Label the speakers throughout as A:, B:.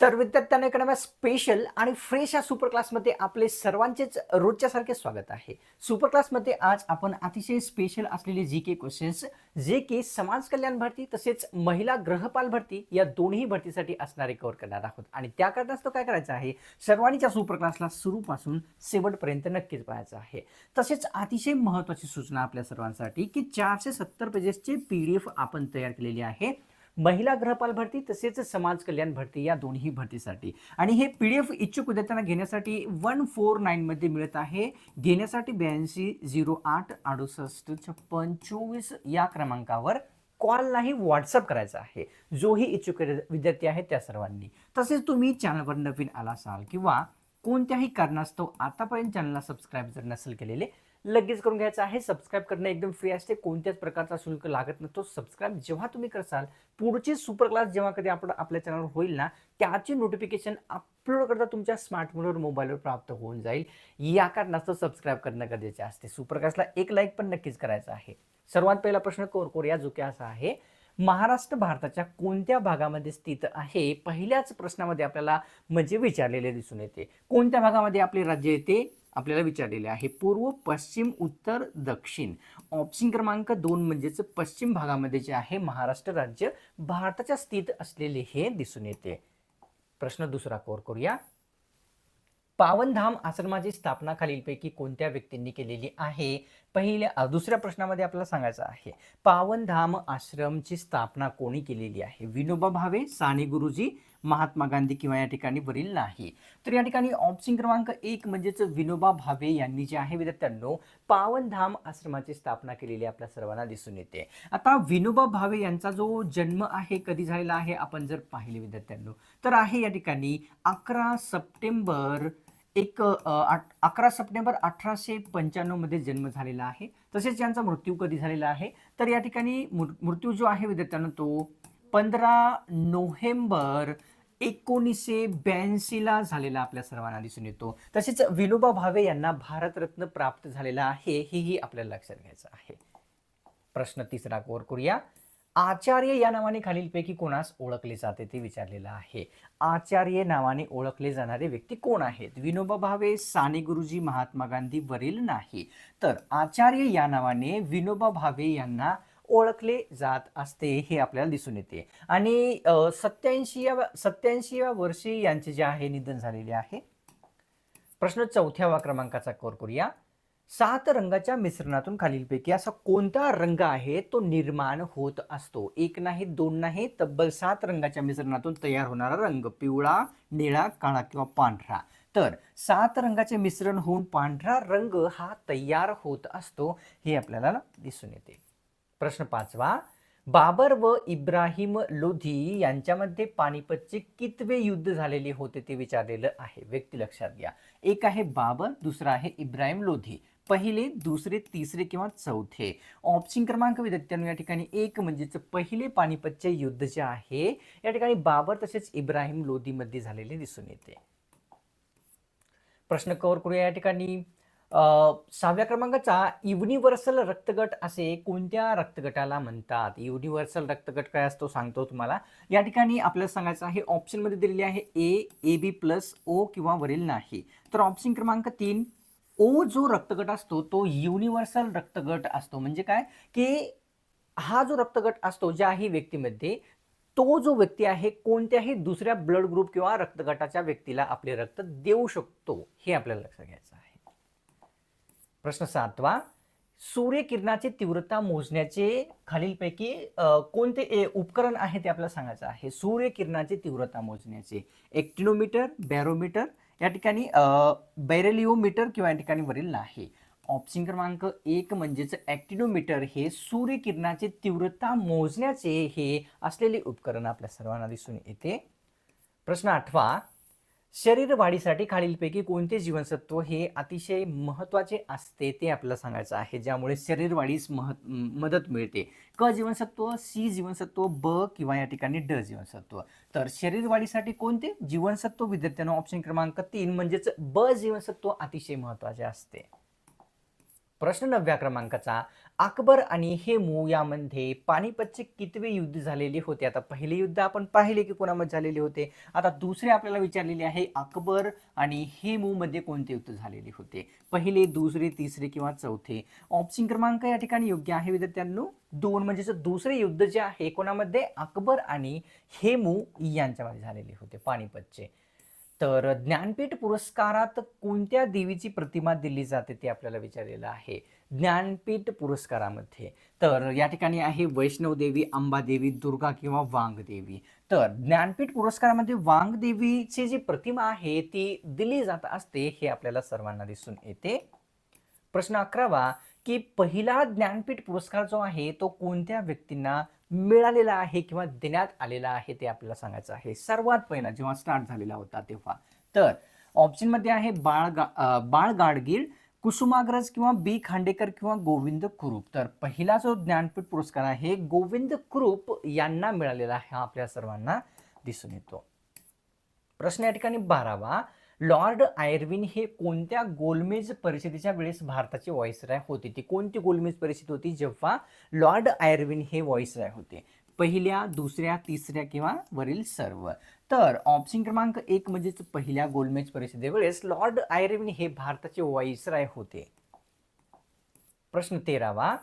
A: तर विद्यार्थ्यांना एका स्पेशल आणि फ्रेश या सुपर क्लासमध्ये आपले सर्वांचेच रोजच्या सारखे स्वागत आहे सुपर क्लासमध्ये आज आपण अतिशय स्पेशल असलेले जी के क्वेश्चन्स जे की समाज कल्याण भरती तसेच महिला ग्रहपाल भरती या दोन्ही भरतीसाठी असणारे कव्हर करणार आहोत आणि त्या करताच काय करायचं आहे सर्वांच्या सुपर क्लासला सुरूपासून शेवटपर्यंत नक्कीच पाहायचं आहे तसेच अतिशय महत्त्वाची सूचना आपल्या सर्वांसाठी की चारशे सत्तर पेजेसचे पी डी एफ आपण तयार केलेली आहे महिला ग्रहपाल भरती तसेच समाज कल्याण भरती या दोन्ही भरतीसाठी आणि हे पी डी एफ इच्छुक विद्यार्थ्यांना घेण्यासाठी वन फोर नाईनमध्ये मिळत आहे घेण्यासाठी ब्याऐंशी झिरो आठ अडुसष्ट छप्पन चोवीस या क्रमांकावर कॉललाही व्हॉट्सअप करायचा आहे जोही इच्छुक विद्यार्थी आहे त्या सर्वांनी तसेच तुम्ही चॅनलवर नवीन आला असाल किंवा कोणत्याही कारणास्तव आतापर्यंत चॅनलला सबस्क्राईब जर नसेल केलेले लगेच करून घ्यायचं आहे सबस्क्राईब करणं एकदम फ्री असते कोणत्याच प्रकारचा शुल्क लागत नसतो सबस्क्राईब जेव्हा तुम्ही करसाल पुढची सुपर क्लास जेव्हा कधी आपण आपल्या चॅनलवर होईल ना त्याची नोटिफिकेशन अपलोड करता तुमच्या स्मार्टफोनवर मोबाईलवर प्राप्त होऊन जाईल या कारणास्तव सबस्क्राईब करणं गरजेचे असते सुपर क्लासला एक लाईक पण नक्कीच करायचं आहे सर्वात पहिला प्रश्न कोर कोर या जो असा आहे महाराष्ट्र भारताच्या कोणत्या भागामध्ये स्थित आहे पहिल्याच प्रश्नामध्ये आपल्याला म्हणजे विचारलेले दिसून येते कोणत्या भागामध्ये आपले राज्य येते आपल्याला विचारलेले आहे पूर्व पश्चिम उत्तर दक्षिण ऑप्शन क्रमांक दोन म्हणजेच पश्चिम भागामध्ये जे आहे महाराष्ट्र राज्य भारताच्या स्थित असलेले हे दिसून येते प्रश्न दुसरा कोर करूया पावनधाम आश्रमाची स्थापना खालीलपैकी कोणत्या व्यक्तींनी केलेली आहे पहिल्या दुसऱ्या प्रश्नामध्ये आपल्याला सांगायचं आहे पावनधाम आश्रमची स्थापना कोणी केलेली आहे विनोबा भावे साने गुरुजी महात्मा गांधी किंवा या ठिकाणी वरील नाही तर या ठिकाणी ऑप्शन क्रमांक एक म्हणजेच विनोबा भावे यांनी जे आहे विद्यार्थ्यांनो पावनधाम आश्रमाची स्थापना केलेली आपल्या सर्वांना दिसून येते आता विनोबा भावे यांचा जो जन्म आहे कधी झालेला आहे आपण जर पाहिले विद्यार्थ्यांनो तर आहे या ठिकाणी अकरा सप्टेंबर एक अकरा सप्टेंबर अठराशे पंच्याण्णवमध्ये जन्म झालेला आहे तसेच यांचा मृत्यू कधी झालेला आहे तर या ठिकाणी मृत्यू जो आहे विद्यार्थ्यांना तो पंधरा नोव्हेंबर एकोणीसशे ब्याऐंशीला झालेला आपल्या सर्वांना दिसून येतो तसेच विनोबा भावे यांना भारतरत्न प्राप्त झालेला आहे हेही आपल्याला लक्षात घ्यायचं आहे प्रश्न तिसरा कोर करूया आचार्य या नावाने खालीलपैकी कोणास ओळखले जाते ते विचारलेलं आहे आचार्य नावाने ओळखले जाणारे व्यक्ती कोण आहेत विनोबा भावे साने गुरुजी महात्मा गांधी वरील नाही तर आचार्य या नावाने विनोबा भावे यांना ओळखले जात असते हे आपल्याला दिसून येते आणि सत्याऐंशी या सत्याऐंशी या वर्षी यांचे जे आहे निधन झालेले आहे प्रश्न चौथ्यावा क्रमांकाचा कोर करूया सात रंगाच्या मिश्रणातून खालीलपैकी असा कोणता रंग आहे तो निर्माण होत असतो एक नाही दोन नाही तब्बल सात रंगाच्या मिश्रणातून तयार होणारा रंग पिवळा निळा काळा किंवा पांढरा तर सात रंगाचे मिश्रण होऊन पांढरा रंग हा तयार होत असतो हे आपल्याला दिसून येते प्रश्न पाचवा बाबर व इब्राहिम लोधी यांच्यामध्ये पानिपतचे कितवे युद्ध झालेले होते ते विचारलेलं आहे व्यक्ती लक्षात घ्या एक आहे बाबर दुसरा आहे इब्राहिम लोधी पहिले दुसरे तिसरे किंवा चौथे ऑप्शन क्रमांक विद्यार्थ्यांनो या ठिकाणी एक म्हणजेच पहिले पानिपतचे युद्ध जे आहे या ठिकाणी बाबर तसेच इब्राहिम लोधीमध्ये झालेले दिसून येते प्रश्न कव्हर करूया या ठिकाणी सहाव्या क्रमांकाचा युनिव्हर्सल रक्तगट असे कोणत्या रक्तगटाला म्हणतात युनिव्हर्सल रक्तगट काय असतो सांगतो तुम्हाला या ठिकाणी आपल्याला सांगायचं आहे ऑप्शनमध्ये दिलेली आहे ए ए बी प्लस ओ किंवा वरील नाही तर ऑप्शन क्रमांक तीन ओ जो रक्तगट असतो तो युनिव्हर्सल रक्तगट असतो म्हणजे काय की हा जो रक्तगट असतो ज्याही व्यक्तीमध्ये तो जो व्यक्ती आहे कोणत्याही दुसऱ्या ब्लड ग्रुप किंवा रक्तगटाच्या व्यक्तीला आपले रक्त देऊ शकतो हे आपल्याला लक्षात घ्यायचं आहे प्रश्न सातवा सूर्यकिरणाची तीव्रता मोजण्याचे खालीलपैकी कोणते उपकरण आहे ते आपल्याला सांगायचं आहे सूर्यकिरणाची तीव्रता मोजण्याचे एक्टिनोमीटर बॅरोमीटर या ठिकाणी बैरेलिओमीटर किंवा या ठिकाणी वरील नाही ऑप्शन क्रमांक एक म्हणजेच ॲक्टिनोमीटर हे सूर्यकिरणाची तीव्रता मोजण्याचे हे असलेले उपकरण आपल्या सर्वांना दिसून येते प्रश्न आठवा शरीर वाढीसाठी खालीलपैकी कोणते जीवनसत्व हे अतिशय महत्त्वाचे असते ते आपल्याला सांगायचं आहे ज्यामुळे शरीर वाढीस मह मदत मिळते क जीवनसत्व सी जीवनसत्व ब किंवा या ठिकाणी ड जीवनसत्व तर शरीर वाढीसाठी कोणते जीवनसत्व विद्यार्थ्यांना ऑप्शन क्रमांक तीन म्हणजेच ब जीवनसत्व अतिशय महत्त्वाचे असते प्रश्न नव्या क्रमांकाचा अकबर आणि हेमू यामध्ये पानिपतचे कितवे युद्ध झालेले होते आता पहिले युद्ध आपण पाहिले की कोणामध्ये झालेले होते आता दुसरे आपल्याला विचारलेले आहे अकबर आणि हेमू मध्ये कोणते युद्ध झालेले होते पहिले दुसरे तिसरे किंवा चौथे ऑप्शन क्रमांक या ठिकाणी योग्य आहे विद्यार्थ्यांनो दोन म्हणजे दुसरे युद्ध जे आहे कोणामध्ये अकबर आणि हेमू यांच्यामध्ये झालेले होते पानिपतचे तर ज्ञानपीठ पुरस्कारात कोणत्या देवीची प्रतिमा दिली जाते ते आपल्याला विचारलेलं आहे ज्ञानपीठ पुरस्कारामध्ये तर या ठिकाणी आहे वैष्णवदेवी अंबादेवी दुर्गा किंवा वांगदेवी तर ज्ञानपीठ पुरस्कारामध्ये वांगदेवीची जी प्रतिमा आहे ती दिली जात असते हे आपल्याला सर्वांना दिसून येते प्रश्न अकरावा की पहिला ज्ञानपीठ पुरस्कार जो आहे तो कोणत्या व्यक्तींना मिळालेला आहे किंवा देण्यात आलेला आहे ते आपल्याला सांगायचं आहे सर्वात पहिला जेव्हा स्टार्ट झालेला होता तेव्हा तर ऑप्शनमध्ये आहे बाळ गा बाळ गाडगीळ कुसुमाग्रज किंवा बी खांडेकर किंवा गोविंद कुरूप तर पहिला जो ज्ञानपीठ पुरस्कार आहे गोविंद कुरूप यांना मिळालेला आहे हा आपल्या सर्वांना दिसून येतो प्रश्न या ठिकाणी बारावा लॉर्ड आयर्विन हे कोणत्या गोलमेज परिषदेच्या वेळेस भारताचे राय होते ती कोणती गोलमेज परिषद होती जेव्हा लॉर्ड आयर्विन हे राय होते पहिल्या दुसऱ्या तिसऱ्या किंवा वरील सर्व तर ऑप्शन क्रमांक एक म्हणजेच पहिल्या गोलमेज वेळेस लॉर्ड आयर्विन हे भारताचे राय होते प्रश्न तेरावा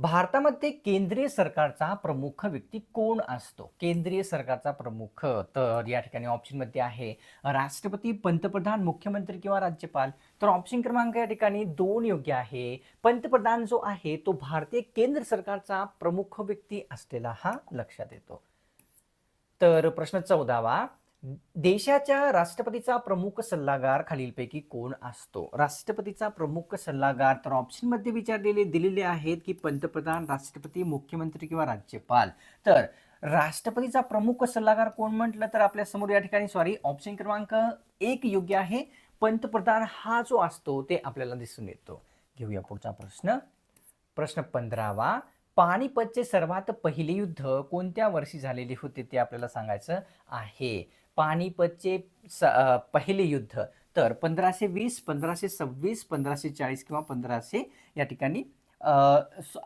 A: भारतामध्ये केंद्रीय सरकारचा प्रमुख व्यक्ती कोण असतो केंद्रीय सरकारचा प्रमुख तर या ठिकाणी ऑप्शनमध्ये आहे राष्ट्रपती पंतप्रधान मुख्यमंत्री किंवा राज्यपाल तर ऑप्शन क्रमांक या ठिकाणी दोन योग्य आहे पंतप्रधान जो आहे तो भारतीय केंद्र सरकारचा प्रमुख व्यक्ती असलेला हा लक्षात येतो तर प्रश्न चौदावा देशाच्या राष्ट्रपतीचा प्रमुख सल्लागार खालीलपैकी कोण असतो राष्ट्रपतीचा प्रमुख सल्लागार तर ऑप्शनमध्ये विचारलेले दिलेले आहेत की पंतप्रधान राष्ट्रपती मुख्यमंत्री किंवा राज्यपाल तर राष्ट्रपतीचा प्रमुख सल्लागार कोण म्हटलं तर आपल्या समोर या ठिकाणी सॉरी ऑप्शन क्रमांक एक योग्य आहे पंतप्रधान हा जो असतो ते आपल्याला दिसून येतो घेऊया पुढचा प्रश्न प्रश्न पंधरावा पाणीपतचे सर्वात पहिले युद्ध कोणत्या वर्षी झालेले होते ते आपल्याला सांगायचं आहे पानिपतचे पहिले युद्ध तर पंधराशे वीस पंधराशे सव्वीस पंधराशे चाळीस किंवा पंधराशे या ठिकाणी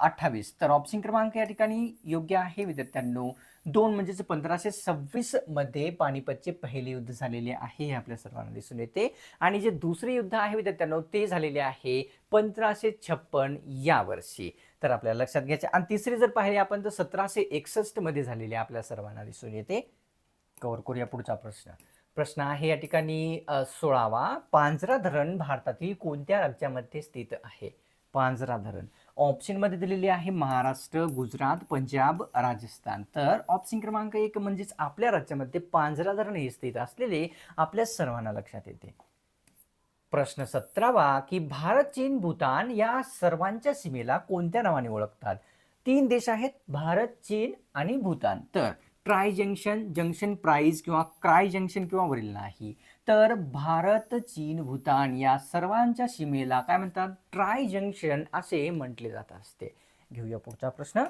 A: अठ्ठावीस तर ऑप्शन क्रमांक या ठिकाणी योग्य आहे विद्यार्थ्यांनो दोन म्हणजेच पंधराशे सव्वीस मध्ये पानिपतचे पहिले युद्ध झालेले आहे हे आपल्या सर्वांना दिसून येते आणि जे दुसरे युद्ध आहे विद्यार्थ्यांनो ते झालेले आहे पंधराशे छप्पन या वर्षी तर आपल्याला लक्षात घ्यायचे आणि तिसरे जर पाहिले आपण तर सतराशे एकसष्ट मध्ये झालेले आपल्या सर्वांना दिसून येते कव्हर करूया पुढचा प्रश्न प्रश्न आहे या ठिकाणी सोळावा पांजरा धरण भारतातील कोणत्या राज्यामध्ये स्थित आहे पांजरा धरण ऑप्शनमध्ये दिलेली आहे महाराष्ट्र गुजरात पंजाब राजस्थान तर ऑप्शन क्रमांक एक म्हणजेच आपल्या राज्यामध्ये पांजरा धरण हे स्थित असलेले आपल्या सर्वांना लक्षात येते प्रश्न सतरावा की भारत चीन भूतान या सर्वांच्या सीमेला कोणत्या नावाने ओळखतात तीन देश आहेत भारत चीन आणि भूतान तर ट्राय जंक्शन जंक्शन प्राईज किंवा क्राय जंक्शन किंवा वरील नाही तर भारत चीन भूतान या सर्वांच्या सीमेला काय म्हणतात ट्राय जंक्शन असे म्हटले जात असते घेऊया पुढचा प्रश्न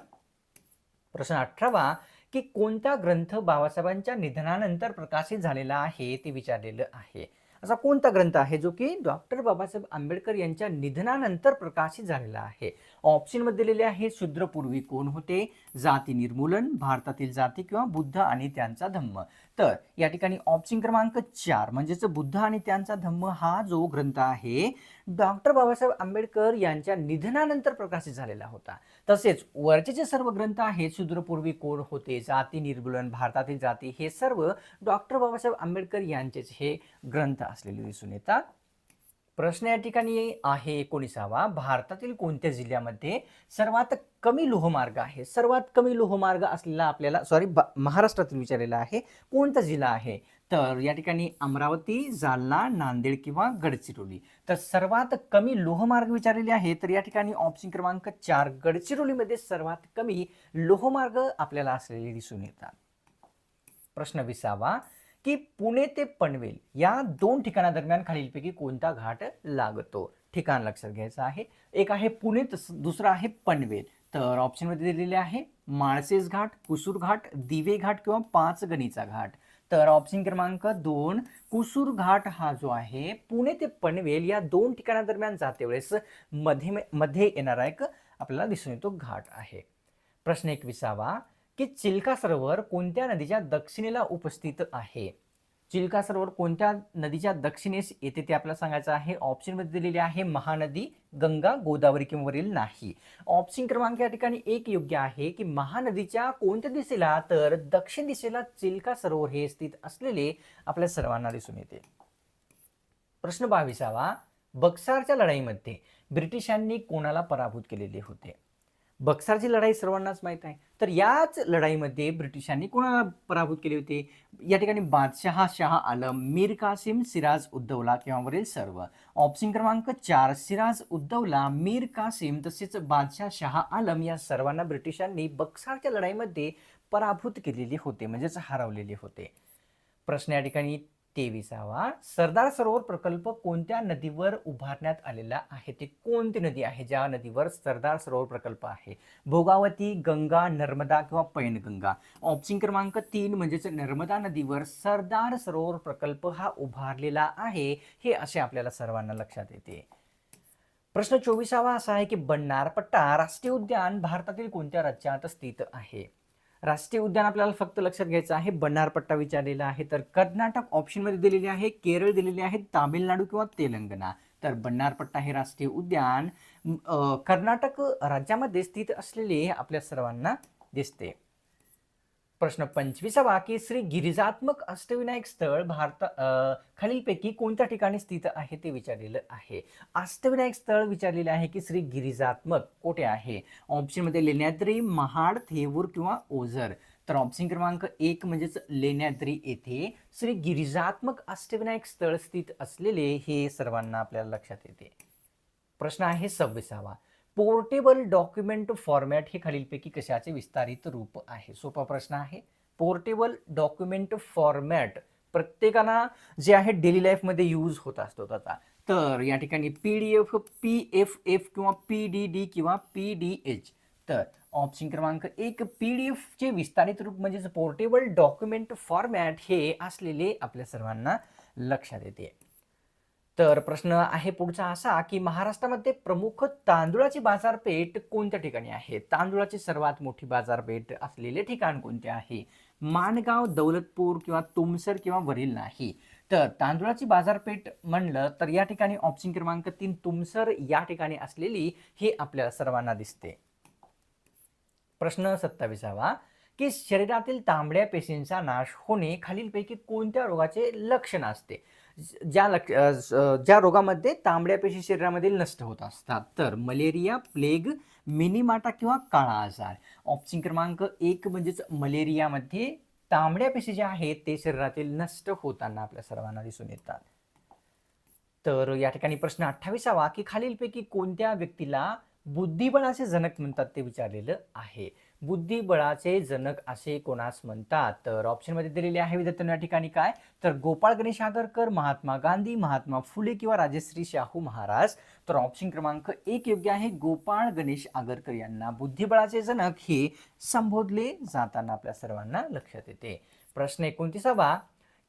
A: प्रश्न अठरावा की कोणता ग्रंथ बाबासाहेबांच्या निधनानंतर प्रकाशित झालेला आहे ते विचारलेलं आहे असा कोणता ग्रंथ आहे जो की डॉक्टर बाबासाहेब आंबेडकर यांच्या निधनानंतर प्रकाशित झालेला आहे ऑप्शनमध्ये दिलेले आहे शूद्रपूर्वी कोण होते जाती निर्मूलन भारतातील जाती किंवा बुद्ध आणि त्यांचा धम्म तर या ठिकाणी ऑप्शन क्रमांक चार म्हणजेच बुद्ध आणि त्यांचा धम्म हा जो ग्रंथ आहे डॉक्टर बाबासाहेब आंबेडकर यांच्या निधनानंतर प्रकाशित झालेला होता तसेच वरचे जे सर्व ग्रंथ आहेत शूद्रपूर्वी कोण होते जाती निर्मूलन भारतातील जाती हे सर्व डॉक्टर बाबासाहेब आंबेडकर यांचेच हे ग्रंथ असलेले दिसून येतात प्रश्न या ठिकाणी आहे एकोणीसावा भारतातील कोणत्या जिल्ह्यामध्ये सर्वात कमी लोहमार्ग आहे सर्वात कमी लोहमार्ग असलेला आपल्याला सॉरी महाराष्ट्रातील विचारलेला आहे कोणता जिल्हा आहे तर या ठिकाणी अमरावती जालना नांदेड किंवा गडचिरोली तर सर्वात कमी लोहमार्ग विचारलेले आहे तर या ठिकाणी ऑप्शन क्रमांक चार गडचिरोलीमध्ये सर्वात कमी लोहमार्ग आपल्याला असलेले दिसून येतात प्रश्न विसावा की पुणे ते पनवेल या दोन ठिकाणादरम्यान खालीलपैकी कोणता घाट लागतो ठिकाण लक्षात घ्यायचं आहे एक आहे पुणे दुसरा आहे पनवेल तर ऑप्शनमध्ये दिलेले आहे माळसेस घाट कुसूर घाट दिवे घाट किंवा पाच गणीचा घाट तर ऑप्शन क्रमांक दोन कुसूर घाट हा जो आहे पुणे ते पनवेल या दोन ठिकाणादरम्यान जाते वेळेस मध्ये मध्ये येणारा एक आपल्याला दिसून येतो घाट आहे प्रश्न एकविसावा की चिल्का सरोवर कोणत्या नदीच्या दक्षिणेला उपस्थित आहे चिल्का सरोवर कोणत्या नदीच्या दक्षिणेस येते ते आपल्याला सांगायचं आहे ऑप्शनमध्ये दिलेली आहे महानदी गंगा गोदावरी किंवा नाही ऑप्शन क्रमांक या ठिकाणी एक योग्य आहे की महानदीच्या कोणत्या दिशेला तर दक्षिण दिशेला चिल्का सरोवर हे स्थित असलेले आपल्या सर्वांना दिसून येते प्रश्न बावीसावा बक्सारच्या लढाईमध्ये ब्रिटिशांनी कोणाला पराभूत केलेले होते बक्सारची लढाई सर्वांनाच माहीत आहे तर याच लढाईमध्ये ब्रिटिशांनी कोणाला पराभूत केले होते या ठिकाणी बादशहा शाह आलम मीर कासिम सिराज उद्दौला किंवा वरील सर्व ऑप्शन क्रमांक चार सिराज उद्दौला मीर कासिम तसेच बादशाह शहा आलम या सर्वांना ब्रिटिशांनी बक्सारच्या लढाईमध्ये पराभूत केलेले होते म्हणजेच हरवलेले होते प्रश्न या ठिकाणी तेविसावा सरदार सरोवर प्रकल्प कोणत्या नदीवर उभारण्यात आलेला आहे ते कोणती नदी आहे ज्या नदीवर सरदार सरोवर प्रकल्प आहे भोगावती गंगा नर्मदा किंवा पैनगंगा ऑप्शन क्रमांक तीन म्हणजेच नर्मदा नदीवर सरदार सरोवर प्रकल्प हा उभारलेला आहे हे असे आपल्याला सर्वांना लक्षात येते प्रश्न चोवीसावा असा आहे की बन्नारपट्टा राष्ट्रीय उद्यान भारतातील कोणत्या राज्यात स्थित आहे राष्ट्रीय उद्यान आपल्याला फक्त लक्षात घ्यायचं आहे बन्नारपट्टा विचारलेला आहे तर कर्नाटक ऑप्शनमध्ये दिलेले आहे केरळ दिलेले आहे तामिळनाडू किंवा तेलंगणा तर बन्नारपट्टा हे राष्ट्रीय उद्यान कर्नाटक राज्यामध्ये स्थित असलेले आपल्या सर्वांना दिसते प्रश्न पंचवीसावा की श्री गिरिजात्मक अष्टविनायक स्थळ भारत खालीलपैकी कोणत्या ठिकाणी स्थित आहे ते विचारलेलं आहे अष्टविनायक स्थळ विचारलेलं आहे की श्री गिरिजात्मक कोठे आहे ऑप्शनमध्ये लेण्याद्री महाड थेवूर किंवा ओझर तर ऑप्शन क्रमांक एक म्हणजेच लेण्याद्री येथे श्री गिरिजात्मक अष्टविनायक स्थळ स्थित असलेले हे सर्वांना आपल्याला लक्षात येते प्रश्न आहे सव्वीसावा पोर्टेबल डॉक्युमेंट फॉर्मॅट हे खालीलपैकी कशाचे विस्तारित रूप आहे सोपा प्रश्न आहे पोर्टेबल डॉक्युमेंट फॉर्मॅट प्रत्येकाना जे आहे डेली लाईफमध्ये यूज होत असतो त्याचा तर या ठिकाणी P D F P F F किंवा पी डी डी किंवा पी डी एच तर ऑप्शन क्रमांक एक पी डी एफचे विस्तारित रूप म्हणजेच पोर्टेबल डॉक्युमेंट फॉर्मॅट हे असलेले आपल्या सर्वांना लक्षात येते तर प्रश्न आहे पुढचा असा की महाराष्ट्रामध्ये प्रमुख तांदुळाची बाजारपेठ कोणत्या ठिकाणी आहे तांदुळाची सर्वात मोठी बाजारपेठ असलेले ठिकाण कोणते आहे माणगाव दौलतपूर किंवा तुमसर किंवा वरील नाही तर तांदुळाची बाजारपेठ म्हणलं तर या ठिकाणी ऑप्शन क्रमांक तीन तुमसर या ठिकाणी असलेली ही आपल्याला सर्वांना दिसते प्रश्न सत्तावीसावा की शरीरातील तांबड्या पेशींचा नाश होणे खालीलपैकी कोणत्या रोगाचे लक्षण असते ज्या लक्ष ज्या रोगामध्ये तांबड्या पेशी शरीरामधील नष्ट होत असतात तर मलेरिया प्लेग मिनिमाटा किंवा काळा आजार ऑप्शन क्रमांक एक म्हणजेच मलेरियामध्ये तांबड्या पेशी जे आहेत ते शरीरातील नष्ट होताना आपल्या सर्वांना दिसून येतात तर या ठिकाणी प्रश्न अठ्ठावीसावा की खालीलपैकी कोणत्या व्यक्तीला बुद्धिबळाचे जनक म्हणतात ते विचारलेलं आहे बुद्धिबळाचे जनक असे कोणास म्हणतात तर ऑप्शनमध्ये दिलेले आहे विद्यार्थ्यांना या ठिकाणी काय तर गोपाळ गणेश आगरकर महात्मा गांधी महात्मा फुले किंवा राजश्री शाहू महाराज तर ऑप्शन क्रमांक एक योग्य आहे गोपाळ गणेश आगरकर यांना बुद्धिबळाचे जनक हे संबोधले जाताना आपल्या सर्वांना लक्षात येते प्रश्न एकोणतीसावा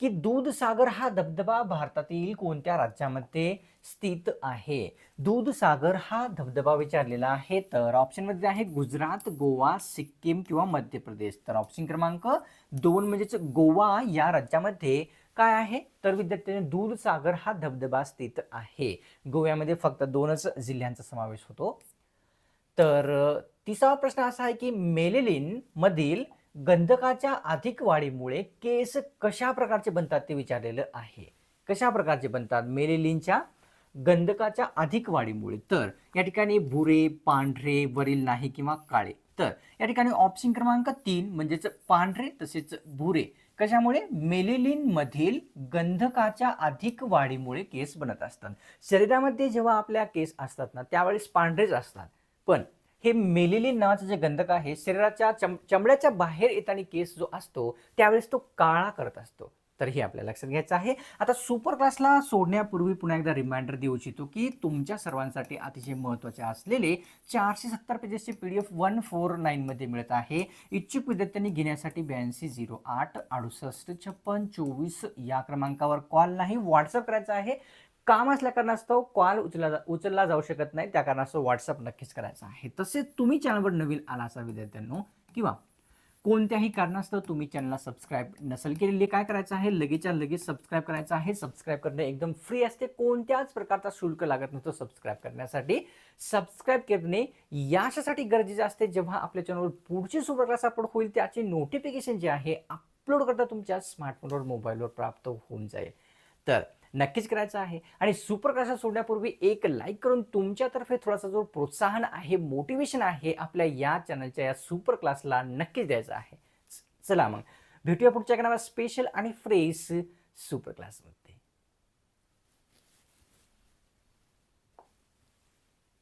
A: की दूधसागर हा धबधबा भारतातील कोणत्या राज्यामध्ये स्थित आहे दूधसागर हा धबधबा विचारलेला आहे तर ऑप्शनमध्ये आहे गुजरात गोवा सिक्कीम किंवा मध्य प्रदेश तर ऑप्शन क्रमांक दोन म्हणजेच गोवा या राज्यामध्ये काय आहे तर विद्यार्थ्यांनी दूधसागर हा धबधबा स्थित आहे गोव्यामध्ये फक्त दोनच जिल्ह्यांचा समावेश होतो तर तिसरा प्रश्न असा आहे की मेलेलिन मधील गंधकाच्या अधिक वाढीमुळे केस कशा प्रकारचे बनतात ते विचारलेलं आहे कशा प्रकारचे बनतात मेलेलींच्या गंधकाच्या अधिक वाढीमुळे तर या ठिकाणी भुरे पांढरे वरील नाही किंवा काळे तर या ठिकाणी ऑप्शन क्रमांक तीन म्हणजेच पांढरे तसेच भुरे कशामुळे मेलेलिनमधील गंधकाच्या अधिक वाढीमुळे केस बनत असतात शरीरामध्ये जेव्हा आपल्या केस असतात ना त्यावेळेस पांढरेच असतात पण हे मेलेले नावाचं जे गंधक आहे शरीराच्या चम चमड्याच्या बाहेर येताना केस जो असतो त्यावेळेस तो काळा करत असतो तर हे आपल्याला लक्षात घ्यायचं आहे आता सुपर क्लासला सोडण्यापूर्वी पुन्हा एकदा रिमाइंडर देऊ इच्छितो की तुमच्या सर्वांसाठी अतिशय महत्त्वाचे असलेले चारशे सत्तर पेजेसचे P D F one four नाईनमध्ये मिळत आहे इच्छुक विद्यार्थ्यांनी घेण्यासाठी ब्याऐंशी झिरो आठ अडुसष्ट छप्पन चोवीस या क्रमांकावर कॉल नाही व्हॉट्सअप करायचा आहे काम असल्या कारणास्तव कॉल उचला उचलला जाऊ शकत नाही त्या कारणास्तव व्हॉट्सअप नक्कीच करायचा आहे तसेच तुम्ही चॅनलवर नवीन आला असा विद्यार्थ्यांनो किंवा कोणत्याही कारणास्तव तुम्ही चॅनलला सबस्क्राईब नसेल केलेली काय करायचं आहे लगेचच्या लगेच सबस्क्राईब करायचं आहे सबस्क्राईब करणे एकदम फ्री असते कोणत्याच प्रकारचा शुल्क लागत नसतो सबस्क्राईब करण्यासाठी सबस्क्राईब करणे याच्यासाठी गरजेचं असते जेव्हा आपल्या चॅनलवर पुढची सुपर अपलोड होईल त्याचे नोटिफिकेशन जे आहे अपलोड करता तुमच्या स्मार्टफोनवर मोबाईलवर प्राप्त होऊन जाईल तर नक्कीच करायचं आहे आणि सुपर क्लासला सोडण्यापूर्वी एक लाईक करून तुमच्यातर्फे थोडासा जो प्रोत्साहन आहे मोटिवेशन आहे आपल्या या चॅनलच्या या सुपर क्लासला नक्कीच द्यायचं आहे चला मग भेटूया पुढच्या नव्या स्पेशल आणि फ्रेश सुपर क्लासमध्ये